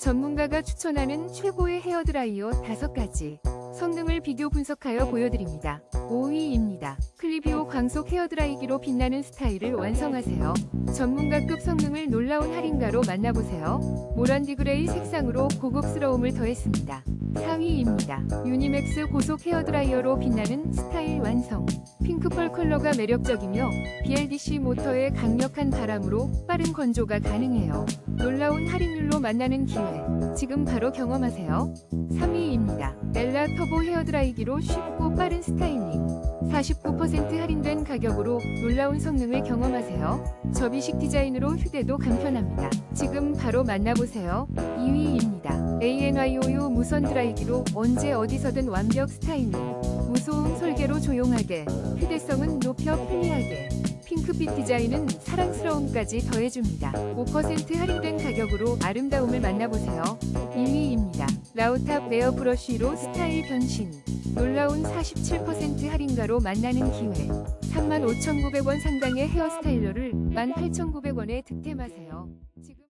전문가가 추천하는 최고의 헤어드라이어 5가지 성능을 비교 분석하여 보여드립니다. 5위입니다. 클리비오 광속 헤어드라이기로 빛나는 스타일을 완성하세요. 전문가급 성능을 놀라운 할인가로 만나보세요. 모란디 그레이 색상으로 고급스러움을 더했습니다. 4위입니다. 유니맥스 고속 헤어드라이어로 빛나는 스타일 완성. 컬러가 매력적이며 BLDC 모터의 강력한 바람으로 빠른 건조가 가능해요. 놀라운 할인율로 만나는 기회. 지금 바로 경험하세요. 3위입니다. 엘라 터보 헤어드라이기로 쉽고 빠른 스타일링. 49% 할인된 가격으로 놀라운 성능을 경험하세요. 접이식 디자인으로 휴대도 간편합니다. 지금 바로 만나보세요. 2위입니다. ANYOU 무선 드라이기로 언제 어디서든 완벽 스타일링. 무소음 설계로 조용하게, 휴대성은 높여 편리하게. 핑크빛 디자인은 사랑스러움까지 더해줍니다. 5% 할인된 가격으로 아름다움을 만나보세요. 1위입니다. 라우탑 레어 브러쉬로 스타일 변신. 놀라운 47% 할인가로 만나는 기회. 35,900원 상당의 헤어스타일러를 18,900원에 득템하세요. 지금